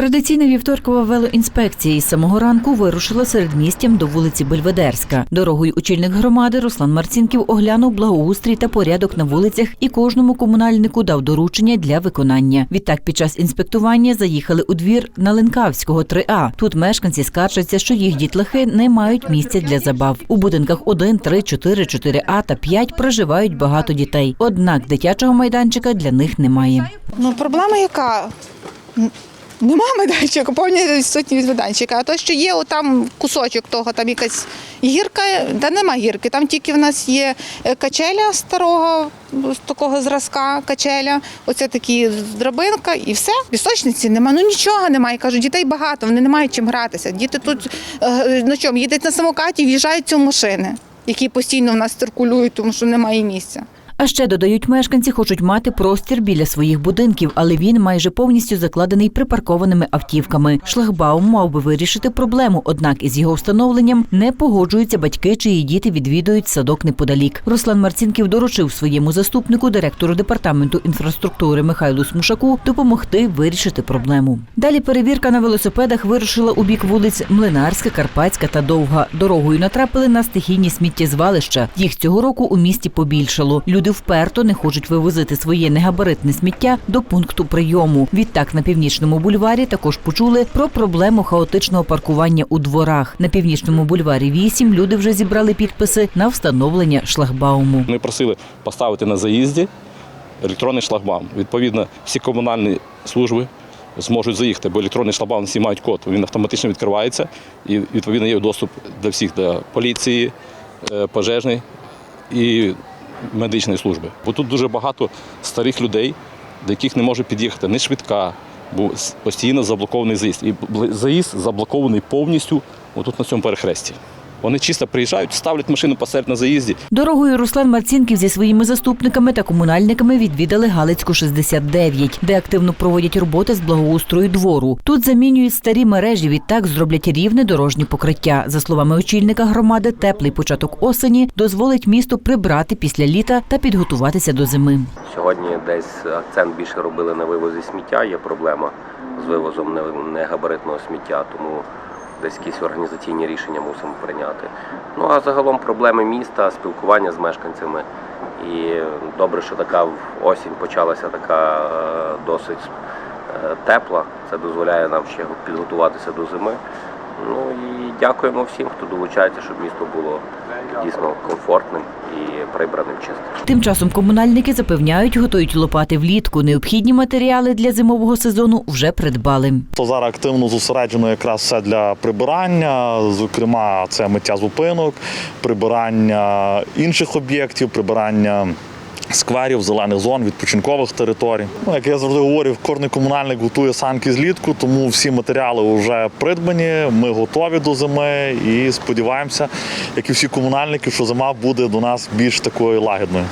Традиційна вівторкова велоінспекція із самого ранку вирушила середмістям до вулиці Бельведерська. Дорогою очільник громади Руслан Марцінків оглянув благоустрій та порядок на вулицях і кожному комунальнику дав доручення для виконання. Відтак, під час інспектування заїхали у двір на Ленкавського 3А. Тут мешканці скаржаться, що їх дітлахи не мають місця для забав. У будинках 1, 3, 4, 4А та 5 проживають багато дітей. Однак дитячого майданчика для них немає. Ну, проблема яка? Нема майданчика, повні відсутні від майданчика. А то, що є там кусочок того, там якась гірка, та нема гірки. Там тільки в нас є е, качеля старого, з такого зразка качеля, оце такі драбинка і все. Пісочниці нема, ну нічого немає. Кажу, дітей багато, вони не мають чим гратися. Діти тут е, на чому їдуть на самокаті, в'їжджають в машини, які постійно в нас циркулюють, тому що немає місця. А ще додають мешканці, хочуть мати простір біля своїх будинків, але він майже повністю закладений припаркованими автівками. Шлагбаум мав би вирішити проблему, однак із його встановленням не погоджуються батьки, чиї діти відвідують садок неподалік. Руслан Марцінків доручив своєму заступнику, директору департаменту інфраструктури Михайлу Смушаку, допомогти вирішити проблему. Далі перевірка на велосипедах вирушила у бік вулиць Млинарська, Карпатська та Довга. Дорогою натрапили на стихійні сміттєзвалища. Їх цього року у місті побільшало. Люди вперто не хочуть вивозити своє негабаритне сміття до пункту прийому. Відтак на північному бульварі також почули про проблему хаотичного паркування у дворах. На північному бульварі 8 люди вже зібрали підписи на встановлення шлагбауму. Ми просили поставити на заїзді електронний шлагбаум. Відповідно, всі комунальні служби зможуть заїхати, бо електронний шлагбаум всі мають код. Він автоматично відкривається і відповідно є доступ для всіх до поліції, е, пожежної і медичної служби. Бо тут дуже багато старих людей, до яких не може під'їхати ні швидка, бо постійно заблокований заїзд. І заїзд заблокований повністю отут на цьому перехресті. Вони чисто приїжджають, ставлять машину посеред на заїзді. Дорогою Руслан Марцінків зі своїми заступниками та комунальниками відвідали Галицьку 69, де активно проводять роботи з благоустрою двору. Тут замінюють старі мережі, відтак зроблять рівне дорожнє покриття. За словами очільника громади, теплий початок осені дозволить місту прибрати після літа та підготуватися до зими. Сьогодні десь акцент більше робили на вивозі сміття. Є проблема з вивозом негабаритного сміття, тому десь якісь організаційні рішення мусимо прийняти. Ну а загалом проблеми міста, спілкування з мешканцями. І добре, що така осінь почалася така е, досить е, тепла. Це дозволяє нам ще підготуватися до зими. Ну і дякуємо всім, хто долучається, щоб місто було дійсно комфортним прибраним чистим. Тим часом комунальники запевняють, готують лопати влітку. Необхідні матеріали для зимового сезону вже придбали. То зараз активно зосереджено якраз все для прибирання, зокрема, це миття зупинок, прибирання інших об'єктів, прибирання. Скверів, зелених зон, відпочинкових територій. Ну, як я завжди говорю, кожен комунальник готує санки злітку, тому всі матеріали вже придбані. Ми готові до зими і сподіваємося, як і всі комунальники, що зима буде до нас більш такою лагідною.